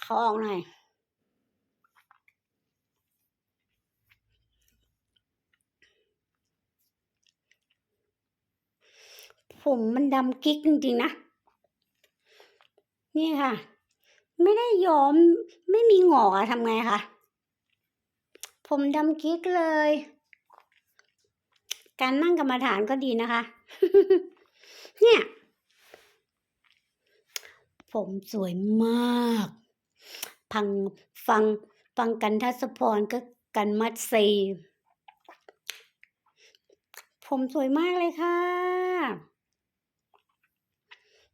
เขาออกหน่อยผมมันดำกิ๊กจริงๆนะ นี่ค่ะ ไม่ได้ย้อมไม่มีหงอกอะทำไงคะผมดำกิ๊กเลย การนั่งกรรมฐานก็ดีนะคะ เนี่ย ผมสวยมาก พังฟังฟังกันทัศพรก็กันมัดซีผมสวยมากเลยค่ะ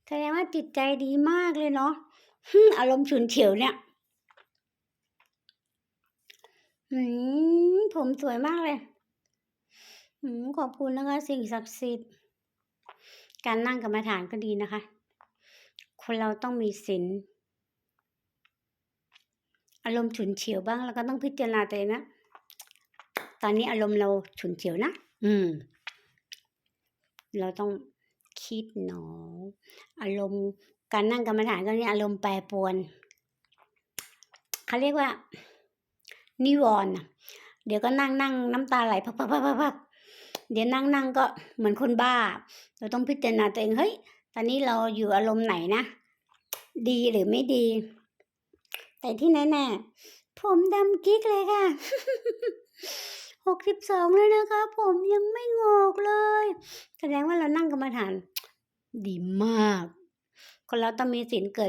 แสดงว่าจิตใจดีมากเลยเนาะอารมณ์ฉุนเฉียวเนี่ยผมสวยมากเลยขอบคุณนะคะสิ่งศักดิ์สิทธิ์ การนั่งกรรมฐานก็ดีนะคะ คนเราต้องมีศีลอารมณ์ฉุนเฉียวบ้างแล้วก็ต้องพิจารณาตัวเองนะ ตอนนี้อารมณ์เราฉุนเฉียวนะ อืม เราต้องคิดหนอ อารมณ์การนั่งกรรมฐานก็เนี่ยอารมณ์แปรปรวนเขาเรียกว่า นิวรณ์เดี๋ยวก็นั่งนั่งน้ำตาไหลพักพักพักพักพักเดี๋ยวนั่งนั่งก็เหมือนคนบ้า เราต้องพิจารณาตัวเองเฮ้ย ตอนนี้เราอยู่อารมณ์ไหนนะ ดีหรือไม่ดี แต่ที่แน่ๆผมดำกิ๊กเลยค่ะหกสิบสองแล้วนะคะ ผมยังไม่งอกเลย แสดงว่าเรานั่งกรรมฐาน ดีมาก คนเราต้องมีศีลเกิด